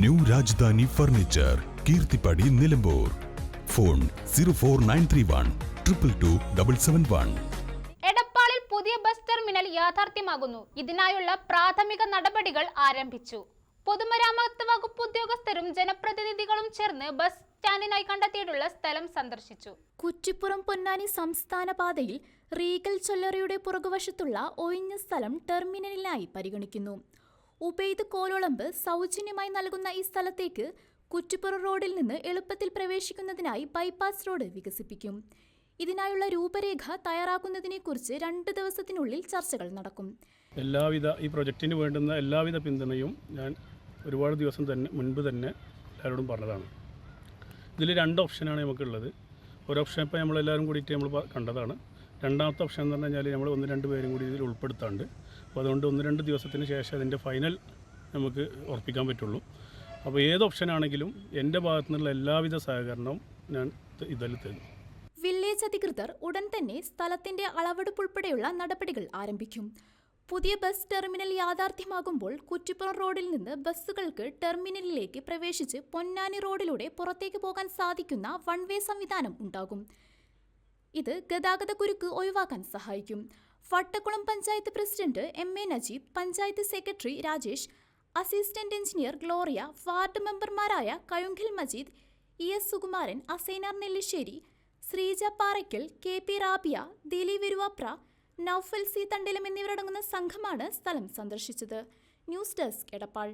New Rajdhani furniture Keerthippadi Nilambur. Phone zero four nine three one triple two double seven one. എടപ്പാളിൽ പുതിയ bus terminal യാഥാർത്ഥ്യമാകുന്നു. ഇതിനായുള്ള പ്രാഥമിക നടപടികൾ ആരംഭിച്ചു. പൊതുമരാമത്ത് വകുപ്പ് ഉദ്യോഗസ്ഥരും ജനപ്രതിനിധികളും ചേർന്ന് ബസ് സ്റ്റാൻഡിനായി കണ്ടെത്തിയിട്ടുള്ള സ്ഥലം സന്ദർശിച്ചു. കുറ്റിപ്പുറം പൊന്നാനി സംസ്ഥാന പാതയിൽ റീഗൽ ചൊല്ലറിയുടെ പുറകുവശത്തുള്ള ഒഴിഞ്ഞ സ്ഥലം ടെർമിനലിനായി പരിഗണിക്കുന്നു. ഉബൈദ് കോലോളമ്പ് സൗജന്യമായി നൽകുന്ന ഈ സ്ഥലത്തേക്ക് കുറ്റിപ്പുറ റോഡിൽ നിന്ന് എളുപ്പത്തിൽ പ്രവേശിക്കുന്നതിനായി ബൈപ്പാസ് റോഡ് വികസിപ്പിക്കും. ഇതിനായുള്ള രൂപരേഖ തയ്യാറാക്കുന്നതിനെക്കുറിച്ച് രണ്ട് ദിവസത്തിനുള്ളിൽ ചർച്ചകൾ നടക്കും. എല്ലാവിധ ഈ പ്രൊജക്റ്റിന് വേണ്ടുന്ന എല്ലാവിധ പിന്തുണയും ഞാൻ ഒരുപാട് ദിവസം തന്നെ മുൻപ് തന്നെ എല്ലാവരോടും പറഞ്ഞതാണ്. ഇതിൽ രണ്ട് ഓപ്ഷനാണ് നമുക്കുള്ളത്. ഒരു ഓപ്ഷൻ ഇപ്പോൾ നമ്മളെല്ലാവരും കൂടിയിട്ട് നമ്മൾ കണ്ടതാണ്. രണ്ടാമത്തെ ഓപ്ഷൻ എന്ന് പറഞ്ഞു കഴിഞ്ഞാൽ നമ്മൾ ഒന്ന് രണ്ട് പേരും കൂടി ഇതിൽ ഉൾപ്പെടുത്താണ്ട്. അപ്പോൾ അതുകൊണ്ട് ഒന്ന് രണ്ട് ദിവസത്തിന് ശേഷം അതിന്റെ ഫൈനൽ നമുക്ക് ഉറപ്പിക്കാൻ പറ്റുള്ളൂ. അപ്പോൾ ഏത് ഓപ്ഷൻ ആണെങ്കിലും എന്റെ ഭാഗത്തു നിന്നുള്ള എല്ലാവിധ സഹകരണവും ഞാൻ ഇതിൽ തരും. വില്ലേജ് അധികൃതർ ഉടൻ തന്നെ സ്ഥലത്തിന്റെ അളവെടുപ്പ് ഉൾപ്പെടെയുള്ള നടപടികൾ ആരംഭിക്കും. പുതിയ ബസ് ടെർമിനൽ യാഥാർത്ഥ്യമാകുമ്പോൾ കുറ്റിപ്പുറം റോഡിൽ നിന്ന് ബസ്സുകൾക്ക് ടെർമിനലിലേക്ക് പ്രവേശിച്ച് പൊന്നാനി റോഡിലൂടെ പുറത്തേക്ക് പോകാൻ സാധിക്കുന്ന വൺ വേ സംവിധാനം ഉണ്ടാകും. ഇത് ഗതാഗത കുരുക്ക് ഒഴിവാക്കാൻ സഹായിക്കും. Vattakkulam panchayat president M A Najeeb panchayat secretary Rajesh assistant engineer Gloria ward മെമ്പർമാരായ Kazhungil Majeed E S Sukumaran Asainar Nellissery Sreeja Parakkal K P Rabiya Dileep Viruvapra Noufal C Thandilam എന്നിവരടങ്ങുന്ന സംഘമാണ് സ്ഥലം സന്ദർശിച്ചത്. News desk Edappal.